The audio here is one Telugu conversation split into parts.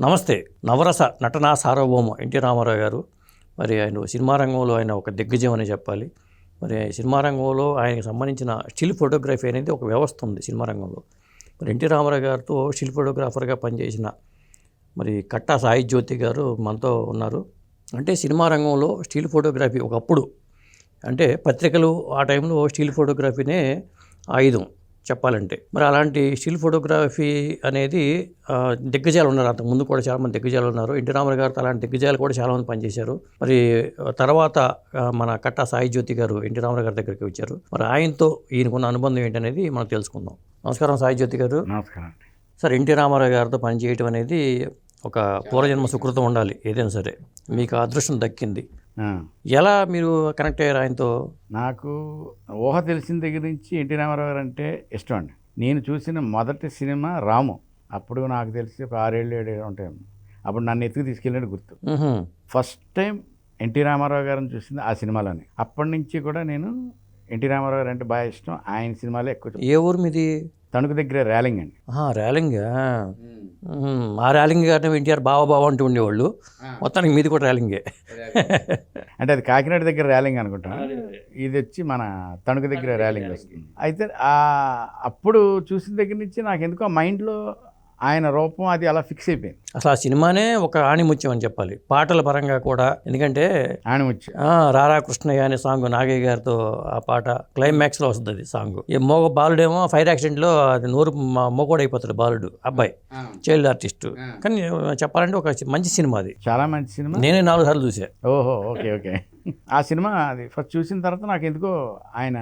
నమస్తే నవరస నటనా సార్వభౌమ ఎన్టీ రామారావు గారు. మరి ఆయన సినిమా రంగంలో ఆయన ఒక దిగ్గజం అని చెప్పాలి. మరి సినిమా రంగంలో ఆయనకు సంబంధించిన స్టిల్ ఫోటోగ్రఫీ అనేది ఒక వ్యవస్థ ఉంది సినిమా రంగంలో. మరి ఎన్టీ రామారావు గారితో స్టిల్ ఫోటోగ్రాఫర్గా పనిచేసిన మరి కట్టా సాయి జ్యోతి గారు మనతో ఉన్నారు. అంటే సినిమా రంగంలో స్టిల్ ఫోటోగ్రఫీ ఒకప్పుడు అంటే పత్రికలు ఆ టైంలో స్టిల్ ఫోటోగ్రఫీనే ఆయుధం. చెప్పాలంటే. మరి అలాంటి స్టిల్ ఫోటోగ్రఫీ అనేది దిగ్గజాలు ఉన్నారు అంతకు ముందు కూడా చాలామంది దిగ్గజాలు ఉన్నారు. ఎన్టీ రామారావు గారితో అలాంటి దిగ్గజాలు కూడా చాలామంది పనిచేశారు. మరి తర్వాత మన కట్టా సాయి జ్యోతి గారు ఎన్టీ రామారావు గారి దగ్గరికి వచ్చారు. మరి ఆయనతో ఈయనకున్న అనుబంధం ఏంటనేది మనం తెలుసుకుందాం. నమస్కారం సాయి జ్యోతి గారు. నమస్కారం సార్ ఎన్టీ రామారావు గారితో పనిచేయటం అనేది ఒక పూర్వజన్మ సుకృతం ఉండాలి ఏదైనా సరే. మీకు అదృష్టం దక్కింది. ఎలా మీరు కనెక్ట్ అయ్యారు ఆయనతో? నాకు ఊహ తెలిసిన దగ్గర నుంచి ఎన్టీ రామారావు గారు అంటే ఇష్టం అండి. నేను చూసిన మొదటి సినిమా రాము. అప్పుడు నాకు తెలిసి ఒక ఆరేళ్ళు ఏడేళ్ళు ఉంటాయి అప్పుడు నన్ను ఎత్తుకు తీసుకెళ్ళినట్టు గుర్తు. ఫస్ట్ టైం ఎన్టీ రామారావు గారిని చూసింది ఆ సినిమాలోనే. అప్పటి నుంచి కూడా నేను ఎన్టీ రామారావు గారు అంటే బాగా ఇష్టం. ఆయన సినిమాలే ఎక్కువ ఏ ఊరు మీది? తణుకు దగ్గర ర్యాలింగ్ అండి. ర్యాలింగా. ఆ? ర్యాలింగ్ గారిని ఎన్టీఆర్ బావ బావ అంటూ ఉండేవాళ్ళు. మొత్తానికి మీది కూడా ర్యాలింగే. అంటే అది కాకినాడ దగ్గర ర్యాలింగ్ అనుకుంటా ఇది వచ్చి మన తణుకు దగ్గర ర్యాలింగ్ వస్తుంది. అయితే ఆ అప్పుడు చూసిన దగ్గర నుంచి నాకు ఎందుకో మైండ్లో ఆయన రూపం అది అలా ఫిక్స్ అయిపోయింది. అసలు ఆ సినిమానే ఒక ఆణిముత్యం అని చెప్పాలి. పాటల పరంగా కూడా ఎందుకంటే ఆయన వచ్చి ఆ, రారా కృష్ణయ్య అనే సాంగ్ నాగయ్య గారితో ఆ పాట క్లైమాక్స్లో వస్తుంది అది సాంగ్. ఈ మోగ బాలుడేమో ఫైర్ యాక్సిడెంట్లో అది నూరు మొగోడైపోతాడు బాలుడు అబ్బాయి చైల్డ్ ఆర్టిస్ట్. కానీ చెప్పాలంటే ఒక మంచి సినిమా అది. చాలా మంచి సినిమా? నేనే నాలుగు సార్లు చూసా. ఓహో ఓకే ఓకే. ఆ సినిమా అది ఫస్ట్ చూసిన తర్వాత నాకు ఎందుకో ఆయన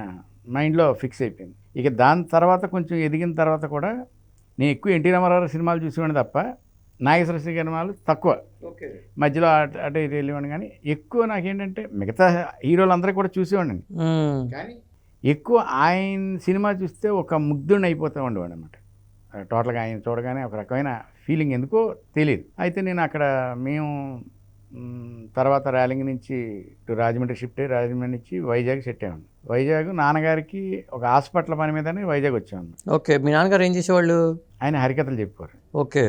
మైండ్లో ఫిక్స్ అయిపోయింది. ఇక దాని తర్వాత కొంచెం ఎదిగిన తర్వాత కూడా నేను ఎక్కువ ఎన్టీ రామారావు గారి సినిమాలు చూసేవాడిని తప్ప నాగేశ్వర సినిమాలు తక్కువ. మధ్యలో అటు అటు ఇటు వెళ్ళేవాడిని కానీ ఎక్కువ నాకేంటంటే మిగతా హీరోలందరూ కూడా చూసేవాడిని. కానీ? ఎక్కువ ఆయన సినిమా చూస్తే ఒక ముగ్ధుడిని అయిపోతూ ఉండేవాడు అనమాట టోటల్గా ఆయన చూడగానే ఒక రకమైన ఫీలింగ్ ఎందుకో తెలియదు. అయితే నేను అక్కడ మేము తర్వాత ర్యాలింగ్ నుంచి ఇటు రాజమండ్రి షిఫ్ట్ అయ్యి రాజమండ్రి నుంచి వైజాగ్ సెట్ అయ్యాను వైజాగ్ నాన్నగారికి ఒక హాస్పిటల్ పని మీదనే వైజాగ్ వచ్చాను ఓకే మీ నాన్నగారు ఏం చేసేవాళ్ళు? ఆయన హరికథలు చెప్పారు. ఓకే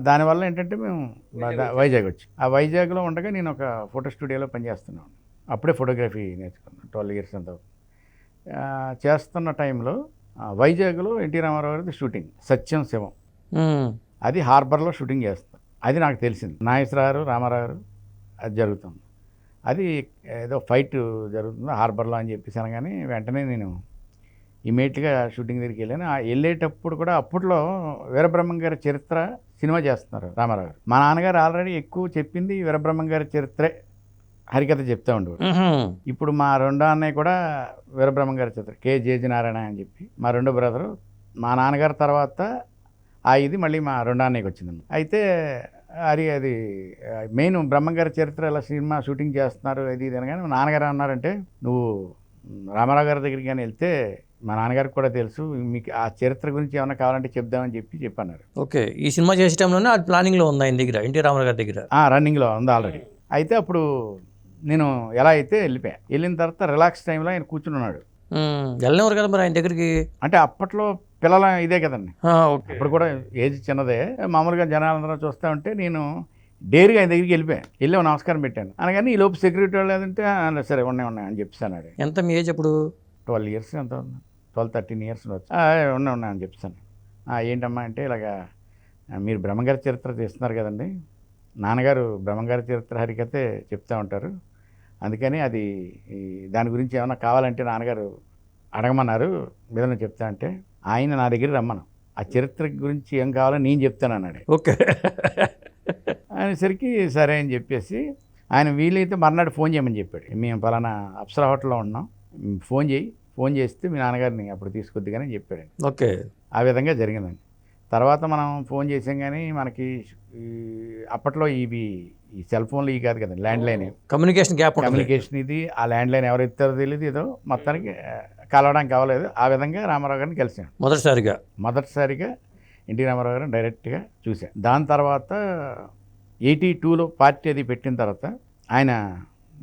దానివల్ల ఏంటంటే మేము వైజాగ్ వచ్చి. ఆ వైజాగ్లో ఉండగా నేను ఒక ఫోటో స్టూడియోలో పనిచేస్తున్నాను. అప్పుడే ఫోటోగ్రఫీ నేర్చుకున్నాను ట్వెల్వ్ ఇయర్స్ అంత. చేస్తున్న టైంలో వైజాగ్లో ఎన్టీ రామారావు గారిది షూటింగ్ సత్యం శివం. అది హార్బర్లో షూటింగ్ చేస్తాం. అది నాకు తెలిసింది. నాగేశ్వరరావు రామారావు గారు అది జరుగుతుంది. అది ఏదో ఫైట్ జరుగుతుంది హార్బర్లో అని చెప్పేసి అనగానే వెంటనే నేను ఇమీడియట్గా షూటింగ్ దగ్గరికి వెళ్ళాను. వెళ్ళేటప్పుడు కూడా అప్పట్లో వీరబ్రహ్మం గారి చరిత్ర సినిమా చేస్తున్నారు రామారావు గారు. మా నాన్నగారు ఆల్రెడీ ఎక్కువ చెప్పింది వీరబ్రహ్మం గారి చరిత్రే హరికథ చెప్తా ఉండేవాడు. ఇప్పుడు మా రెండో అన్నయ్య కూడా వీరబ్రహ్మం గారి చరిత్ర కే జేజి నారాయణ అని చెప్పి మా రెండో బ్రదరు. మా నాన్నగారి తర్వాత ఆ ఇది మళ్ళీ మా రెండో అన్నయ్యకి వచ్చింది. అయితే అది అది మెయిన్ బ్రహ్మంగారి చరిత్ర ఇలా సినిమా షూటింగ్ చేస్తున్నారు ఇది ఇది అనగానే మా నాన్నగారు అన్నారంటే నువ్వు రామారావు గారి దగ్గరికి కానీ వెళ్తే మా నాన్నగారికి కూడా తెలుసు మీకు ఆ చరిత్ర గురించి ఏమైనా కావాలంటే చెప్దామని చెప్పి చెప్పన్నారు. ఓకే ఈ సినిమా చేసే టైంలోనే అది ప్లానింగ్లో ఉంది ఆయన దగ్గర ఎన్టీ రామారావు గారి దగ్గర? ఆ, రన్నింగ్లో ఉంది ఆల్రెడీ. అయితే అప్పుడు నేను ఎలా అయితే వెళ్ళిపోయా వెళ్ళిన తర్వాత రిలాక్స్ టైంలో ఆయన కూర్చుని ఉన్నాడు. వెళ్ళినవారు కదా మరి ఆయన దగ్గరికి? అంటే అప్పట్లో పిల్లల ఇదే కదండి. అప్పుడు కూడా ఏజ్ చిన్నదే. మామూలుగా జనాలందరూ చూస్తూ ఉంటే నేను డైరీగా ఆయన దగ్గరికి వెళ్ళిపోయాను వెళ్ళి నమస్కారం పెట్టాను. అనగానే ఈ లోపు సెక్యూరిటీ వాళ్ళు ఏదంటే "ఆ, సరే ఉన్నాయి ఉన్నాయి అని చెప్పాను ఎంత మీ ఏజ్ అప్పుడు? ట్వెల్వ్ ఇయర్స్ ఎంత ఉంది? ట్వెల్వ్ థర్టీన్ ఇయర్స్ ఉండొచ్చు. "ఆ, ఉన్నాయి ఉన్నాయి అని చెప్తాను ఏంటమ్మా అంటే ఇలాగా "ఆ, మీరు బ్రహ్మంగారి చరిత్ర తీస్తున్నారు కదండి. నాన్నగారు బ్రహ్మంగారి చరిత్ర హరికతే చెప్తూ ఉంటారు. అందుకని అది దాని గురించి ఏమైనా కావాలంటే నాన్నగారు అడగమన్నారు. మీద చెప్తా అంటే ఆయన నా దగ్గర రమ్మను. ఆ చరిత్ర గురించి ఏం కావాలో నేను చెప్తాను అన్నాడు. ఓకే. అనేసరికి సరే అని చెప్పేసి ఆయన వీలైతే మర్నాడు ఫోన్ చేయమని చెప్పాడు. మేము పలానా అప్సరా హోటల్లో ఉన్నాం. ఫోన్ చేయి. ఫోన్ చేస్తే మీ నాన్నగారిని అప్పుడు తీసుకొద్ది కానీ చెప్పాడు ఓకే. ఆ విధంగా జరిగిందండి. తర్వాత మనం ఫోన్ చేసాం కానీ మనకి అప్పట్లో ఇవి ఈ సెల్ ఫోన్లు ఇవి కాదు కదా landline communication gap communication ఇది ఆ ల్యాండ్ లైన్ ఎవరు ఎత్తారో తెలియదు ఏదో మొత్తానికి కలవడానికి అవ్వలేదు ఆ విధంగా రామారావు గారిని కలిసాను మొదటిసారిగా. మొదటిసారిగా ఎన్టీ రామారావు గారిని డైరెక్ట్గా చూశాను దాని తర్వాత ఎయిటీ టూలో పార్టీ అది పెట్టిన తర్వాత ఆయన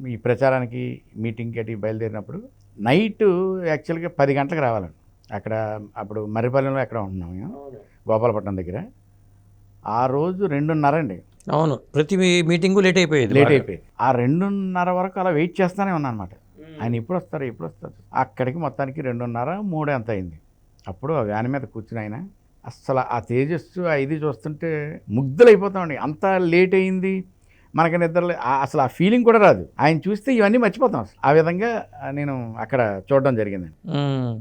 ఈ ప్రచారానికి మీటింగ్కి అది బయలుదేరినప్పుడు నైట్ యాక్చువల్గా పది గంటలకు రావాలండి. అక్కడ అప్పుడు మర్రిపల్లెంలో ఎక్కడ ఉంటున్నాం మేము? గోపాలపట్నం దగ్గర. ఆ రోజు రెండున్నర అండి. అవును. ప్రతి మీటింగు లేట్ అయిపోయేది లేట్ బాగా. అయిపోయింది. ఆ రెండున్నర వరకు అలా వెయిట్ చేస్తానే ఉన్నాను అనమాట ఆయన ఎప్పుడు వస్తారు ఎప్పుడు వస్తారు. అక్కడికి మొత్తానికి రెండున్నర మూడు ఎంత అయింది. అప్పుడు ఆ వ్యాన్ మీద కూర్చుని ఆయన అస్సలు ఆ తేజస్సు ఆ ఇది చూస్తుంటే ముగ్ధులైపోతామండి అంత లేట్ అయింది. మనకి నిద్ర అసలు ఆ ఫీలింగ్ కూడా రాదు. ఆయన చూస్తే ఇవన్నీ మర్చిపోతాం అసలు. ఆ విధంగా నేను అక్కడ చూడడం జరిగిందండి.